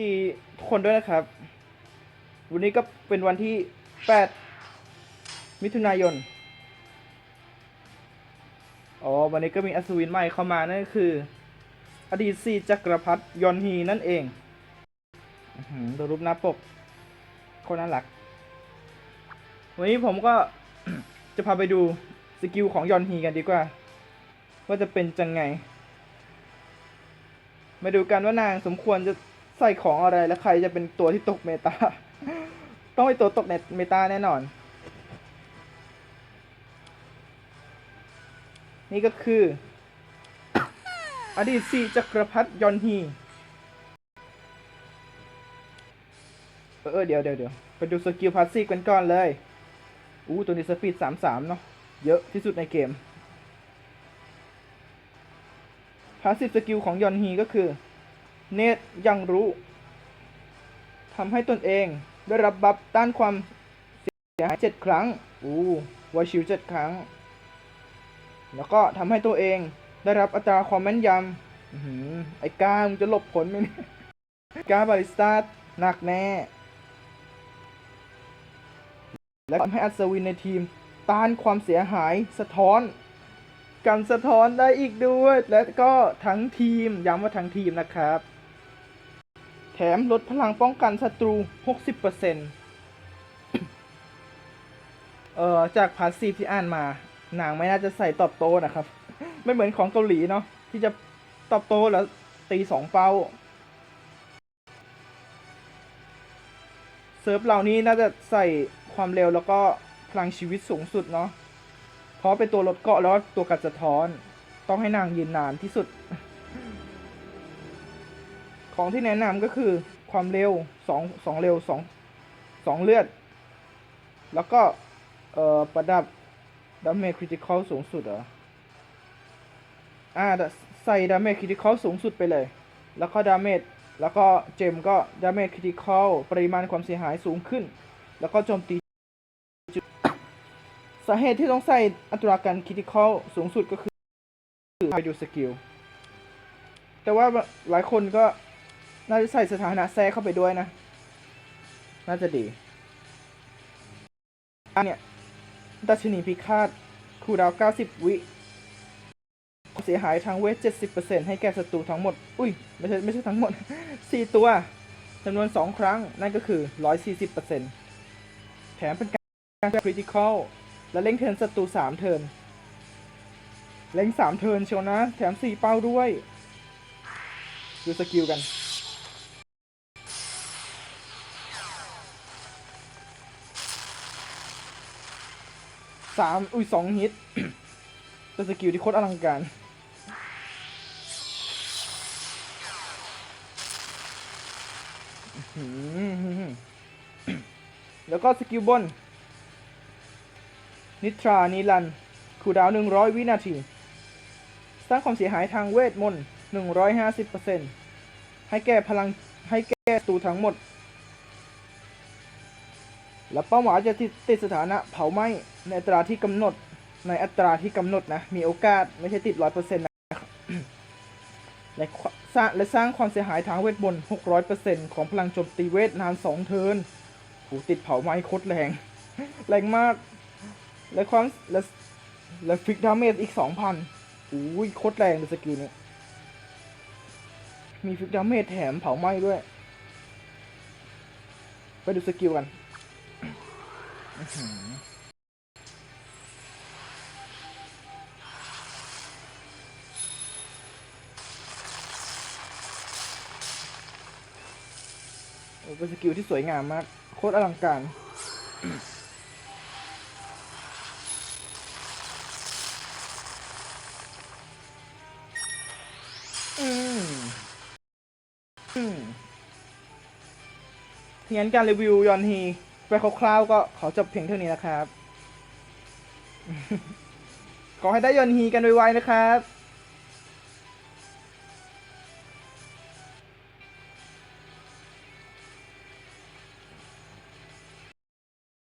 ดีทุกคนด้วยนะครับ วันนี้ก็เป็นวันที่ 8 มิถุนายน อ๋อ วันนี้ก็มีอัศวินใหม่เข้ามา นั่นก็คือ อดีตซีจักรพรรดิยอนฮีนั่นเองดูรูปหน้าปกคนน่ารัก วันนี้ผมก็จะพาไปดูสกิลของยอนฮีกันดีกว่า ว่าจะเป็นจังไง มาดูกันว่านางสมควรจะ ใส่ของอะไรและใครจะเป็นตัวที่ตกเมตา ต้องเป็นตัวตกเน็ตเมตาแน่นอน นี่ก็คือ อดีตซีจักรพรรดิยอนฮี เออเดี๋ยวเดี๋ยวเดี๋ยวไปดูสกิลพาสซีกันก่อนเลย อู้ตัวนี้สปีดสามสามเนาะ เยอะที่สุดในเกม พาสซีฟสกิลของยอนฮีก็คือ เนตยังรู้ทำให้ตนเองได้รับบัฟต้านความเสียหายเจ็ดครั้ง อู้วายชิวเจ็ดครั้ง แล้วก็ทำให้ตัวเองได้รับอัตราความแม่นยำอไอ้ก้ามึงจะหลบผลไหมเนี่ยกาบาริสตาหนักแน่ และทำให้อัศวินในทีมต้านความเสียหายสะท้อนกันสะท้อนได้อีกด้วย และก็ทั้งทีมย้ำว่าทั้งทีมนะครับ แถมลดพลังป้องกันศัตรู 60%เอ่อจากพาสซีฟที่อ่านมานางไม่น่าจะใส่ตอบโต้นะครับ ไม่เหมือนของเกาหลีเนาะที่จะตอบโต้แล้วตีสองเป้า เซิร์ฟเหล่านี้น่าจะใส่ความเร็วแล้วก็พลังชีวิตสูงสุดเนาะเพราะเป็นตัวลดเกาะแล้วก็ตัวกัดสะท้อน ต้องให้นางยืนนานที่สุด ของที่แนะนำก็คือความเร็วสองสองเร็วสองสองเลือด แล้วก็เอ่อประดับดาเมจคริติคอลสูงสุดเหรออ่าใส่ดาเมจคริติคอลสูงสุดไปเลย แล้วก็ดาเมจแล้วก็เจมก็ดาเมจคริติคอลปริมาณความเสียหายสูงขึ้น แล้วก็โจมตีสาเหตุที่ต้องใส่อัตราการคริติคอลสูงสุดก็คือไปดูสกิลแต่ว่าหลายคนก็ น่าจะใส่สถานะแทรกเข้าไปด้วยนะ น่าจะดีอันเนี้ยดัชนีพิฆาตคูดาว 90 วิเสียหายทางเวท 70%ให้แก่ศัตรูทั้งหมด อุ้ย ไม่ใช่ไม่ใช่ทั้งหมด 4 ตัวจำนวน 2 ครั้ง นั่นก็คือ 140%แถมเป็นการคริติคอลและเล่งเทินศัตรู 3 เทินเล่ง3 เทินเชียวนะ แถม 4 เป้าด้วย ดูสกิลกัน สามอุ้ยสองฮิตเป็นสกิลที่โคตรอลังการแล้วก็สกิลบน นิทรา นิลันคูดาวหนึ่งร้อยวินาที สร้างความเสียหายทางเวทมนต์หนึ่งร้อยห้าสิบเปอร์เซ็นต์ให้แก้พลังให้แก้ตูทั้งหมด และเป้าหมายจะติดสถานะเผาไหม้ในอัตราที่กำหนดในอัตราที่กำหนดนะ มีโอกาสไม่ใช่ติดร้อยเปอร์เซ็นต์นะครับและสร้างและสร้างความเสียหายทางเวทมนต์หกร้อยเปอร์เซ็นต์ของพลังโจมตีเวทนานสองเทิร์นโหติดเผาไหม้โคตรแรง แรงมาก และความและและฟิกดาเมจอีกสองพันอุ้ยโคตรแรงเลยสกิลนี้มีฟิกดาเมจแถมเผาไหม้ด้วย ไปดูสกิลกัน โอ้เป็นสกิลที่สวยงามมาก โคตรอลังการงั้นการรีวิวยอนฮี ไปคร่าวๆก็ขอจบเพียงเท่านี้นะครับ ขอให้ได้ยอนฮีกันไวๆนะครับ